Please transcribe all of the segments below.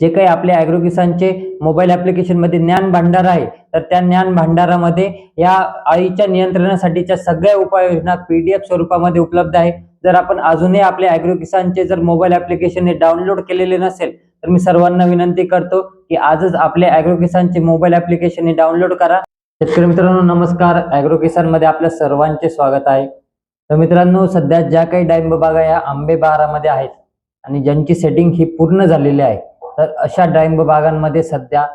जे काही आपल्या ॲग्रो किसानचे मोबाईल ॲप्लिकेशनमध्ये ज्ञान भांडार आहे तर त्या ज्ञान भांडारामध्ये या आईच्या नियंत्रणासाठीच्या सगळ्या उपाययोजना पी डी एफ स्वरूपामध्ये उपलब्ध आहे. जर आपण अजूनही आपल्या ॲग्रो किसानचे जर मोबाईल ॲप्लिकेशन हे डाउनलोड केलेले नसेल तर मी सर्वांना विनंती करतो की आजच आपले ॲग्रो किसानचे मोबाईल ॲप्लिकेशन हे डाउनलोड करा. शेतकरी मित्रांनो नमस्कार. ॲग्रो किसानमध्ये आपल्या सर्वांचे स्वागत आहे. तर मित्रांनो सध्या ज्या काही डाळिंब बागा या आंबे बारामध्ये आहेत आणि ज्यांची सेटिंग ही पूर्ण झालेली आहे तर अशा डाळिंब बागांमध्ये सध्या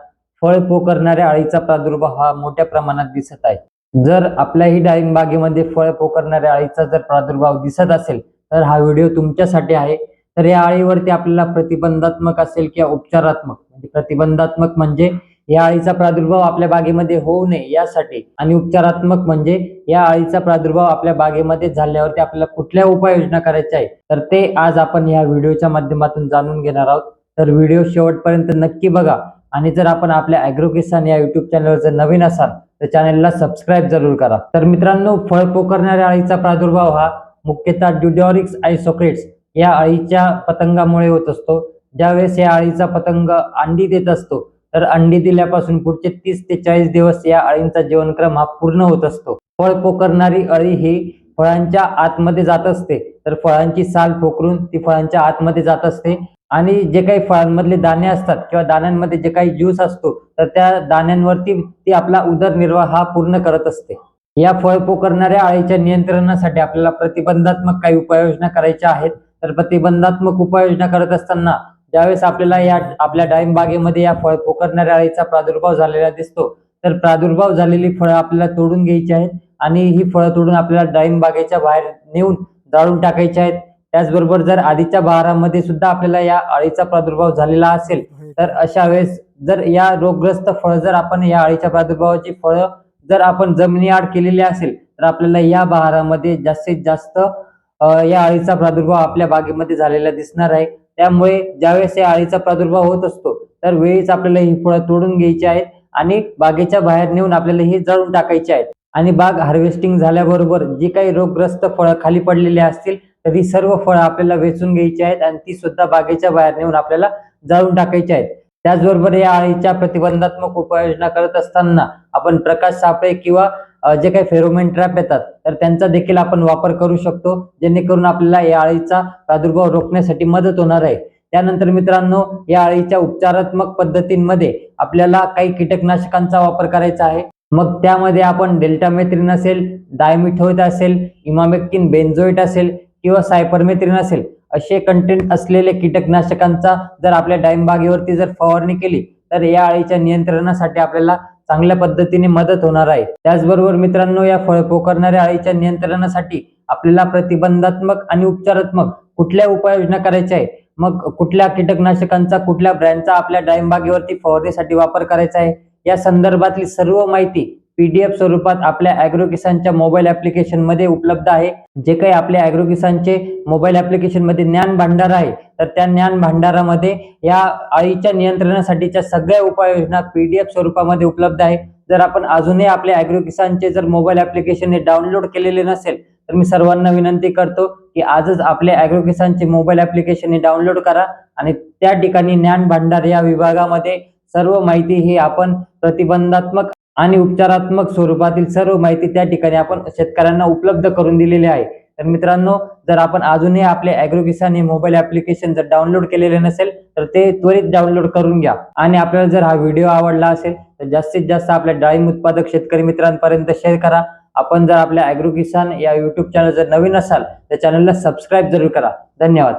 फळ पोकरणाऱ्या अळीचा प्रादुर्भाव हा मोठ्या प्रमाणात दिसत आहे. जर आपल्याही डाळिंब बागेमध्ये फळ पोकरणाऱ्या अळीचा जर प्रादुर्भाव दिसत असेल तर हा व्हिडिओ तुमच्यासाठी आहे. तर या अळीवरती आपल्याला प्रतिबंधात्मक असेल किंवा उपचारात्मक म्हणजे प्रतिबंधात्मक म्हणजे या अळीचा प्रादुर्भाव आपल्या बागेमध्ये होऊ नये यासाठी आणि उपचारात्मक म्हणजे या अळीचा प्रादुर्भाव आपल्या बागेमध्ये झाल्यावरती आपल्याला कुठल्या उपाययोजना करायच्या आहे तर ते आज आपण या व्हिडिओच्या माध्यमातून जाणून घेणार आहोत. तर व्हिडिओ शेवटपर्यंत नक्की बघा. आणि जर आपण आपल्या ॲग्रो किसान या युट्यूब चॅनलवर जर नवीन असाल तर चॅनलला सबस्क्राईब जरूर करा. तर मित्रांनो फळ पोखरणाऱ्या अळीचा प्रादुर्भाव हा मुख्यतः ड्युडॉरिक्स आयसोक्रेट्स या अळीच्या पतंगामुळे होत असतो. ज्यावेळेस या अळीचा पतंग अंडी देत असतो तर अंडी दिल्यापासून पुढचे तीस ते चाळीस दिवस या अळींचा जीवनक्रम हा पूर्ण होत असतो. फळ पोखरणारी अळी ही फळांच्या आतमध्ये जात असते. तर फळांची साल पोखरून ती फळांच्या आतमध्ये जात असते. आणि जे काही फळांमधले दाणे असतात किंवा दाण्यांमध्ये जे काही ज्यूस असतो तर त्या दाण्यांवरती ती आपला उदरनिर्वाह हा पूर्ण करत असते. या फळ करणाऱ्या अळीच्या नियंत्रणासाठी आपल्याला प्रतिबंधात्मक काही उपाययोजना करायच्या आहेत. तर प्रतिबंधात्मक उपाययोजना करत असताना ज्यावेळेस आपल्याला या आपल्या डाळिंब बागेमध्ये या फळ पोकरणाऱ्या अळीचा प्रादुर्भाव झालेला दिसतो तर प्रादुर्भाव झालेली फळं आपल्याला तोडून घ्यायची आहेत. आणि ही फळं तोडून आपल्याला डाळिंब बागेच्या बाहेर नेऊन जाळून टाकायची आहेत. त्याचबरोबर जर आधीच्या बहारामध्ये सुद्धा आपल्याला या अळीचा प्रादुर्भाव झालेला असेल तर अशा वेळेस जर या रोगग्रस्त फळ जर आपण या अळीच्या प्रादुर्भावाची फळं जर आपण जमिनी आड केलेली असेल तर आपल्याला या बहारामध्ये जास्तीत जास्त या अळीचा प्रादुर्भाव आपल्या बागेमध्ये झालेला दिसणार आहे. त्यामुळे ज्यावेळेस या अळीचा प्रादुर्भाव होत असतो तर वेळीच आपल्याला ही फळं तोडून घ्यायची आहेत आणि बागेच्या बाहेर नेऊन आपल्याला ही जाळून टाकायची आहेत. आणि बाग हार्वेस्टिंग झाल्याबरोबर जी काही रोगग्रस्त फळं खाली पडलेली असतील तर ही सर्व फळं आपल्याला वेचून घ्यायची आहेत आणि ती सुद्धा बागेच्या बाहेर नेऊन आपल्याला जाळून टाकायची आहेत. त्याचबरोबर या अळीच्या प्रतिबंधात्मक उपाययोजना करत असताना आपण प्रकाश सापळे किंवा जे काही फेरोमेन ट्रॅप येतात तर त्यांचा देखील आपण वापर करू शकतो जेणेकरून आपल्याला या अळीचा प्रादुर्भाव रोखण्यासाठी मदत होणार आहे. त्यानंतर मित्रांनो या अळीच्या उपचारात्मक पद्धतींमध्ये आपल्याला काही कीटकनाशकांचा वापर करायचा आहे. मग त्यामध्ये आपण डेल्टामेथ्रिन असेल डायमिथोएट असेल इमामेक्टिन बेन्झोएट असेल किंवा सायपरमेथ्रिन असेल असे कंटेंट असलेले कीटकनाशकांचा जर आपल्या डाळिंबागेवरती जर फवारणी केली तर या अळीच्या नियंत्रणासाठी आपल्याला चांगल्या पद्धतीने मदत होणार आहे. त्याचबरोबर मित्रांनो या फळ पोखरणाऱ्या अळीच्या नियंत्रणासाठी आपल्याला प्रतिबंधात्मक आणि उपचारात्मक कुठल्या उपाययोजना करायच्या आहे? मग कुठल्या कीटकनाशकांचा कुठल्या ब्रँडचा आपल्या डाळिंबबागेवरती फवारणीसाठी वापर करायचा आहे? या संदर्भातली सर्व माहिती पीडीएफ स्वरूपात आपल्या ॲग्रो किसानच्या मोबाईल ऍप्लिकेशनमध्ये उपलब्ध आहे. जे काही आपल्या ॲग्रो किसानचे मोबाईल ऍप्लिकेशनमध्ये ज्ञान भांडार आहे तर त्या ज्ञान भांडारामध्ये या आईच्या नियंत्रणासाठीच्या सगळ्या उपाययोजना पीडीएफ स्वरूपामध्ये उपलब्ध आहे. जर आपण अजूनही आपल्या ॲग्रो किसानचे जर मोबाईल ऍप्लिकेशन हे डाउनलोड केलेले नसेल तर मी सर्वांना विनंती करतो की आजच आपल्या ॲग्रो किसानचे मोबाईल ऍप्लिकेशन हे डाउनलोड करा आणि त्या ठिकाणी ज्ञान भांडार या विभागामध्ये सर्व माहिती ही आपण प्रतिबंधात्मक आणि उपचारात्मक स्वरूपातील सर्व माहिती त्या ठिकाणी आपण शेतकऱ्यांना उपलब्ध करून दिलेली आहे. तर मित्रांनो जर आपण अजूनही आपले ॲग्रो किसान हे मोबाईल ऍप्लिकेशन जर डाउनलोड केलेले नसेल तर ते त्वरित डाउनलोड करून घ्या. आणि आपल्याला जर हा व्हिडिओ आवडला असेल तर जास्तीत जास्त आपल्या डाळिंब उत्पादक शेतकरी मित्रांपर्यंत शेअर करा. आपण जर आपल्या ॲग्रो किसान या युट्यूब चॅनल जर नवीन असाल तर चॅनलला सबस्क्राईब जरूर करा. धन्यवाद.